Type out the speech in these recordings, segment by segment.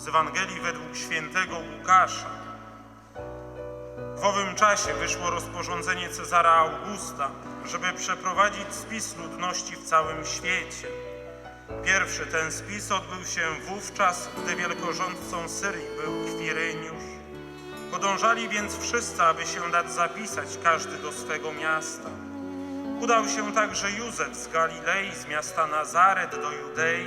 z Ewangelii według świętego Łukasza. W owym czasie wyszło rozporządzenie Cezara Augusta, żeby przeprowadzić spis ludności w całym świecie. Pierwszy ten spis odbył się wówczas, gdy wielkorządcą Syrii był Kwiryniusz. Podążali więc wszyscy, aby się dać zapisać każdy do swego miasta. Udał się także Józef z Galilei, z miasta Nazaret do Judei,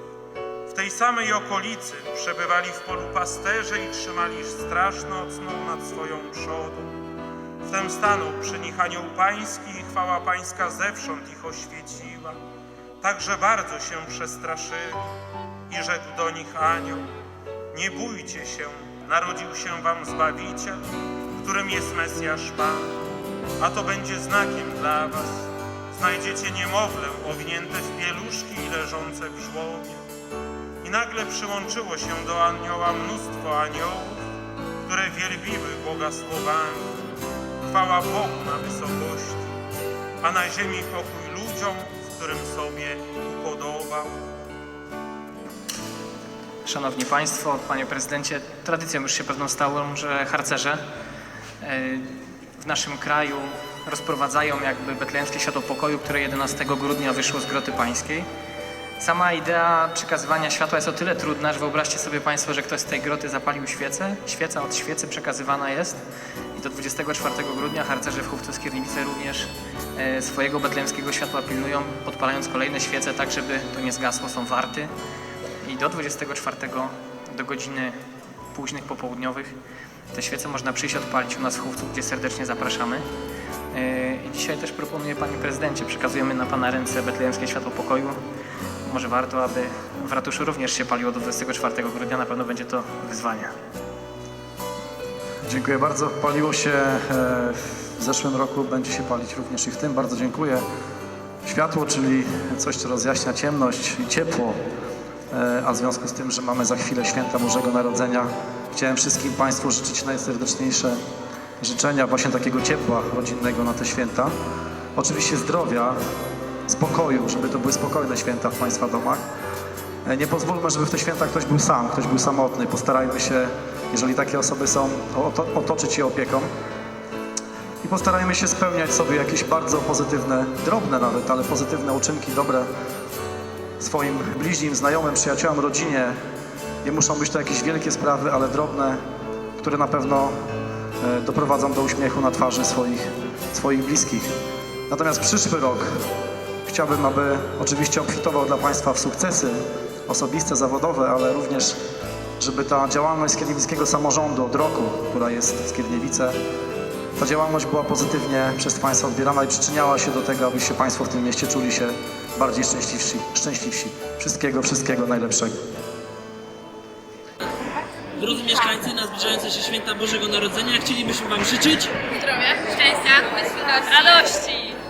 W tej samej okolicy przebywali w polu pasterze i trzymali straż nocną nad swoją przodą. Wtem stanął przy nich anioł pański i chwała pańska zewsząd ich oświeciła. Także bardzo się przestraszyli i rzekł do nich anioł, nie bójcie się, narodził się wam Zbawiciel, którym jest Mesjasz Pan, a to będzie znakiem dla was. Znajdziecie niemowlę owinięte w pieluszki i leżące w żłobie. Nagle przyłączyło się do anioła mnóstwo aniołów, które wielbiły Boga słowami. Chwała Bogu na wysokości, a na ziemi pokój ludziom, w którym sobie upodobał. Szanowni Państwo, Panie Prezydencie, tradycją już się pewną stałą, że harcerze e, w naszym kraju rozprowadzają jakby betlejemskie światło pokoju, które 11 grudnia wyszło z Groty Pańskiej. Sama idea przekazywania światła jest o tyle trudna, że wyobraźcie sobie Państwo, że ktoś z tej groty zapalił świecę. Świeca od świecy przekazywana jest i do 24 grudnia harcerze w Chówcu Skierniewice również e, swojego betlejemskiego światła pilnują, podpalając kolejne świece tak, żeby to nie zgasło, są warty. I do 24 do godziny późnych popołudniowych te świece można przyjść odpalić u nas w Chówcu, gdzie serdecznie zapraszamy. Yy, I dzisiaj też proponuję Panie Prezydencie, przekazujemy na Pana ręce betlejemskie światło pokoju. Może warto, aby w ratuszu również się paliło do 24 grudnia, na pewno będzie to wyzwanie. Dziękuję bardzo. Paliło się e, w zeszłym roku, będzie się palić również i w tym. Bardzo dziękuję. Światło, czyli coś, co rozjaśnia ciemność i ciepło, E, a w związku z tym, że mamy za chwilę święta Bożego Narodzenia, chciałem wszystkim Państwu życzyć najserdeczniejsze życzenia właśnie takiego ciepła rodzinnego na te święta. Oczywiście zdrowia, spokoju, żeby to były spokojne święta w Państwa domach. E, Nie pozwólmy, żeby w te święta ktoś był sam, ktoś był samotny. Postarajmy się, jeżeli takie osoby są, oto, otoczyć je opieką. I postarajmy się spełniać sobie jakieś bardzo pozytywne, drobne nawet, ale pozytywne uczynki, dobre swoim bliźnim, znajomym, przyjaciołom, rodzinie. Nie muszą być to jakieś wielkie sprawy, ale drobne, które na pewno e, doprowadzą do uśmiechu na twarzy swoich, swoich bliskich. Natomiast przyszły rok chciałbym, aby oczywiście obfitował dla Państwa w sukcesy osobiste, zawodowe, ale również, żeby ta działalność Skierniewickiego Samorządu od roku, która jest w Skierniewice, ta działalność była pozytywnie przez Państwa odbierana i przyczyniała się do tego, abyście Państwo w tym mieście czuli się bardziej szczęśliwsi. szczęśliwsi. Wszystkiego, wszystkiego najlepszego. Drodzy mieszkańcy, na zbliżające się święta Bożego Narodzenia chcielibyśmy Wam życzyć zdrowia, szczęścia, bezsilności, radości.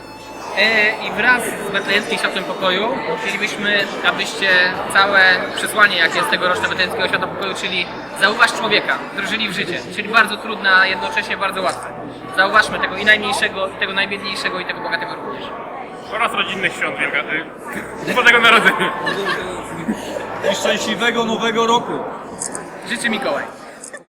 E, I wraz z Betlejemskim Światłem Pokoju chcielibyśmy, abyście całe przesłanie, jakie jest tegoroczne Betlejemskiego Światła Pokoju, czyli zauważ człowieka, wdrożyli w życie. Czyli bardzo trudne, a jednocześnie bardzo łatwe. Zauważmy tego i najmniejszego, i tego najbiedniejszego, i tego bogatego również. oraz rodzinnych świąt Wielka... y, Bożego Narodzenia. i szczęśliwego nowego roku. Życzy Mikołaj.